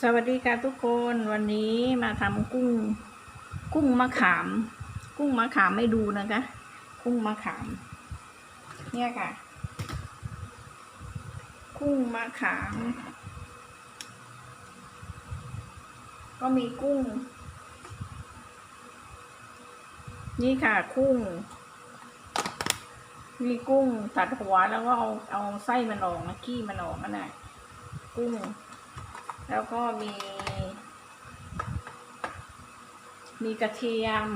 สวัสดีค่ะทุกคนวันนี้มาทำกุ้ง กุ้งมะขาม กุ้งมะขามไม่ดูนะคะ กุ้งมะขาม เนี่ยค่ะ กุ้งมะขาม ก็มีกุ้ง นี่ค่ะกุ้ง มีกุ้งตัดหัวแล้วก็เอาเอาไส้มันออกนะขี้มันออกนั่นแหละกุ้ง แล้วก็มี มีกระเทียม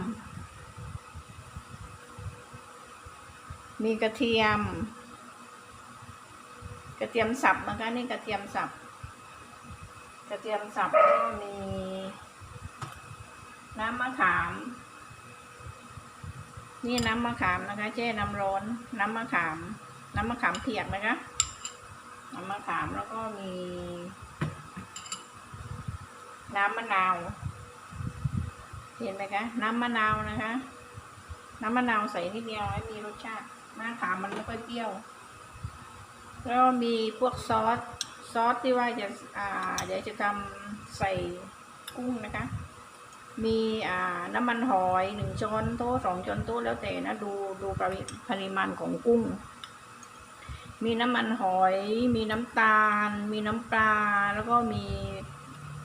มีกระเทียม กระเทียมสับนะคะนี่กระเทียมสับ กระเทียมสับแล้วก็มี น้ำมะขาม นี่น้ำมะขามนะคะแช่น้ำร้อนน้ำมะขาม น้ำมะขามเปียกนะคะน้ำมะขามแล้วก็มี น้ำมะนาว เห็นไหมคะ น้ำมะนาวนะคะ น้ำมะนาวใส่นิดเดียวให้มีรสชาติมะขามมันไม่ค่อยเปรี้ยว แล้วมีพวกซอส ซอสที่ว่าจะอ่าเดี๋ยวจะทำใส่กุ้งนะคะ มีอ่าน้ำมันหอยหนึ่งช้อนโต๊ะสองช้อนโต๊ะแล้วแต่นะดูดูปริปริมาณของกุ้งมีน้ำมันหอย มีน้ำตาล มีน้ำปลา แล้วก็มี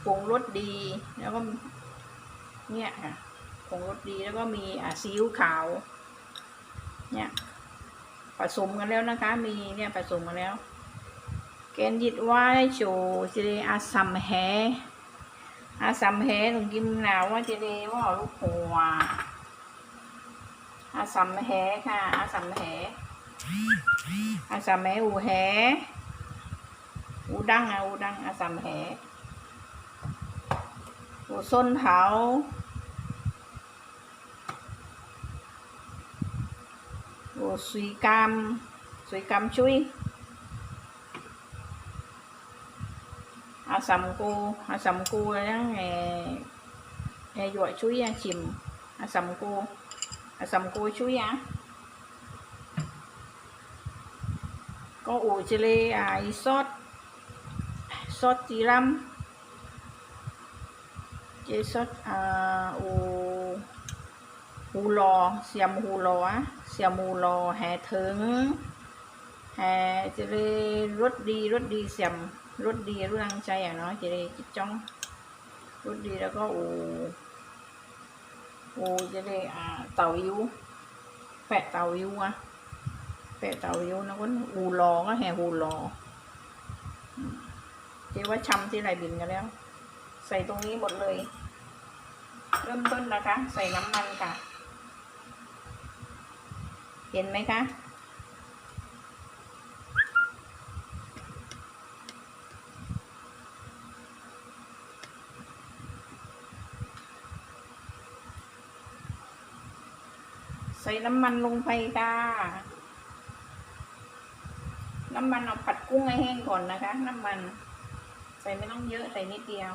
ผงรสดี แล้วก็เนี่ยค่ะผงรสดีแล้วก็มีอ่าซีอิ๊วขาว เนี่ยผสมกันแล้วนะคะ มีเนี่ยผสมกันแล้วเกณฑ์ยิดไว้โชว์จะได้อาซัมแฮอาซัมแฮถึงกิมหนาวว่าจะได้ว่าลูกหัวอาซัมแฮค่ะ อาซัมแฮอาซัมแฮอูแฮอูดังอะอูดังอาซัมแฮ của Xuân Thảo của Suy Cam Suy Cam Chuối à sầm cô à sầm cô nghe nghe gọi chuối à, chìm. À sầm cô à sầm cô chuối á. Có ủ chile à sốt sốt chì lăm เจสดอ่าอูฮูรอเสียมฮูรอะเสียมฮูรอแห่ถึงแห่จะเลยรถดีรถดีเสียมรถดีรู้รังใจอะเนาะจะเลยจิตจ้องรถดีแล้วก็อูอูจะเลยอ่าเต่ายิ้วแปะเต่ายิ้วอะแปะเต่ายิ้วนะก็อูรอก็แห่ฮูรอเจว่าช้ำที่ไรบินกันแล้ว ใส่ตรงนี้หมดเลย เริ่มต้นนะคะ ใส่น้ำมันค่ะ เห็นไหมคะใส่น้ำมันลงไปค่ะ น้ำมันเอาผัดกุ้งให้แห้งก่อนนะคะ น้ำมัน ใส่ไม่ต้องเยอะ ใส่นิดเดียว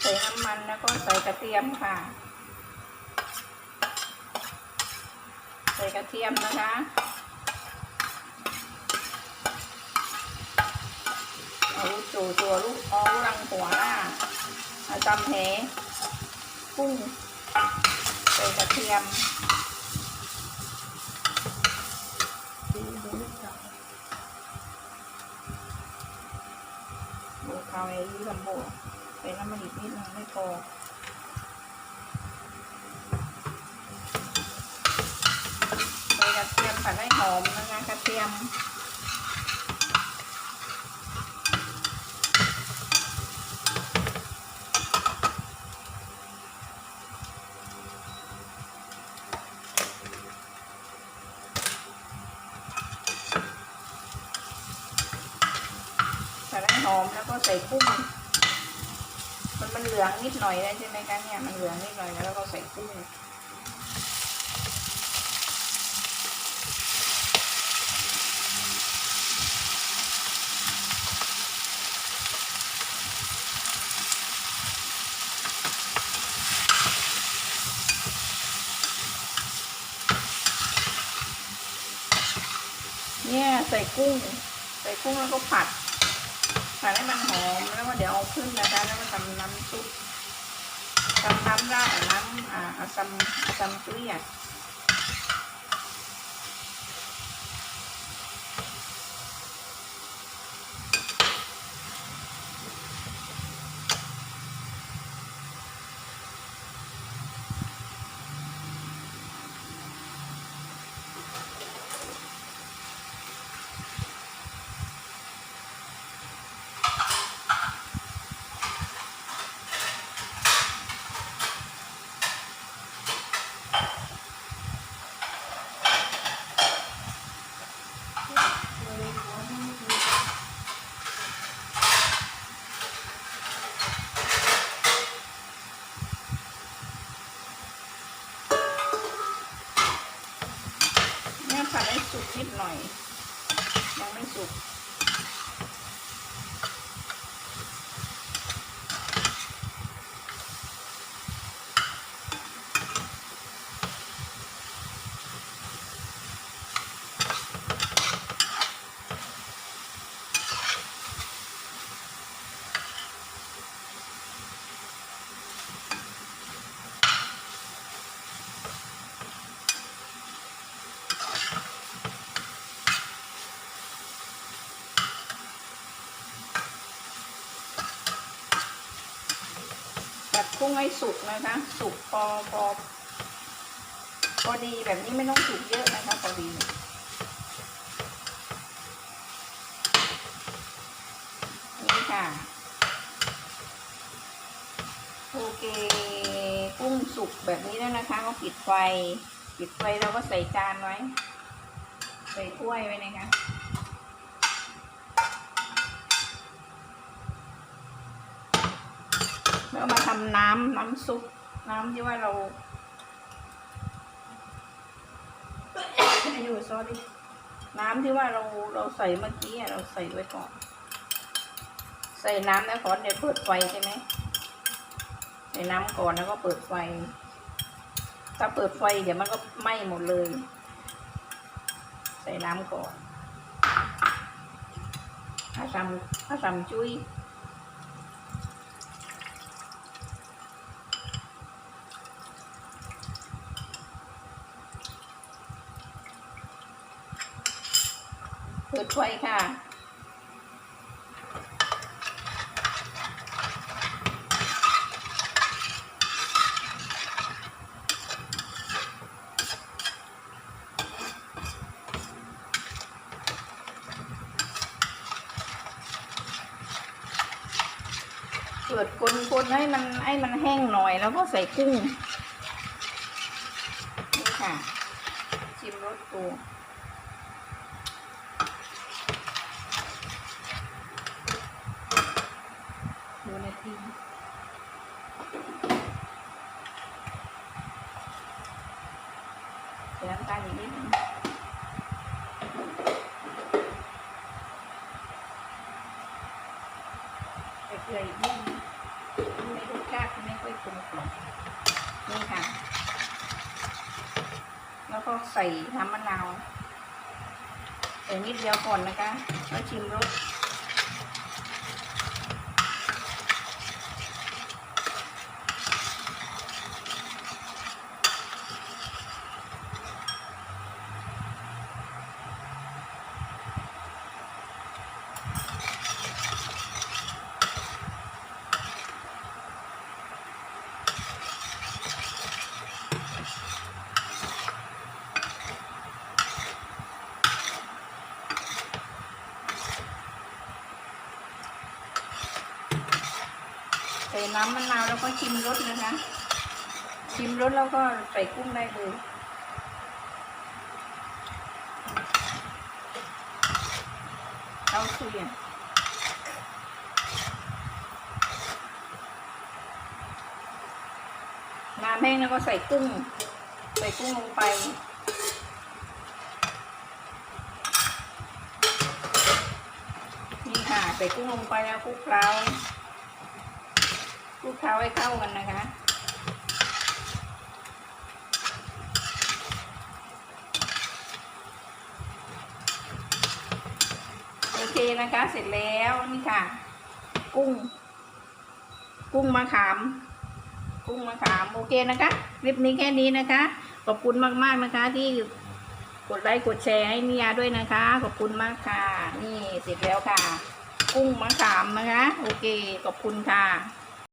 ใส่น้ำมันแล้วก็ใส่ก ระเทียมค่ะ ใส่กระเทียมนะคะ เอาลูกจูตัวลูกอ้อลังหัวล่ะเอาจำแหกุ้งใส่กระเทียมดูข้าวไอ้ยี่ลำโบใส่น้ำมันอีกนิดนึงไม่พอใส่กระเทียมผัดใหอมนะคะกระเทียมใส่ให้หอมแล้วก็ใส่กุ้งมันมันเหลืองนิดหน่อยได้ใช่ไหมคะเนี่ยมันเหลืองนิดหน่อยแล้วก็ใส่กุ้ง ใส่กุ้ง ใส่กุ้งแล้วก็ผัด ผัดให้มันหอมแล้วก็เดี๋ยวเอาขึ้นนะคะแล้วก็ทำน้ำซุปทำน้ำราดน้ำอ่าอาซัมอาซัมจุยอะเกุ้งให้สุกนะคะ สุกพอพอพอดีแบบนี้ไม่ต้องสุกเยอะนะคะพอดีนี่ค่ะโอเคกุ้งสุกแบบนี้แล้วนะคะก็ปิดไฟ ปิดไฟแล้วก็ใส่จานไว้ ใส่ถ้วยไว้นะคะ แล้วมาทำน้ำน้ำซุป น้ำที่ว่าเราอยุ sorry น้ำที่ว่าเราเราใส่เมื่อกี้เราใส่ไว้ก่อน ใส่น้ำแล้วก่อนเดี๋ยวเปิดไฟใช่ไหมใส่น้ำก่อนแล้วก็เปิดไฟ ถ้าเปิดไฟเดี๋ยวมันก็ไหม้หมดเลย ใส่น้ำก่อนถ้าทำถ้าทำจุ้ย เปิดไฟค่ะเปิดคนๆให้มันให้มันแห้งหน่อยแล้วก็ใส่กุ้ง นี่ค่ะ ชิมรสปู ดูนาที เสียน้ำตาลอีกนิดนึงใส่เกลืออีกนิดนึงไม่รสชาติไม่ค่อยกลมกล่อมนี่ค่ะ แล้วก็ใส่น้ำมะนาวใส่นิดเดียวก่อนนะคะ แล้วชิมรส น้ำมะนาวแล้วก็ชิมรสนะคะ ชิมรสแล้วก็ใส่กุ้งได้เลยเอาสุยน้ำแห้งแล้วก็ใส่กุ้ง ใส่กุ้งลงไปนี่ค่ะใส่กุ้งลงไปแล้วคลุกเคล้า ลุกเคล้าให้เข้ากันนะคะนนะคะเสร็จแล้วนี่ค่ะ กุ้ง กุ้งมะขาม กุ้งมะขามโอเคนะคะ คลิปนี้แค่นี้นะคะ ขอบคุณมากๆนะคะ ที่กดไลค์กดแชร์ให้มิยาด้วยนะคะ ขอบคุณมากค่ะ นี่เสร็จแล้วค่ะ กุ้งมะขามนะคะ โอเคขอบคุณค่ะ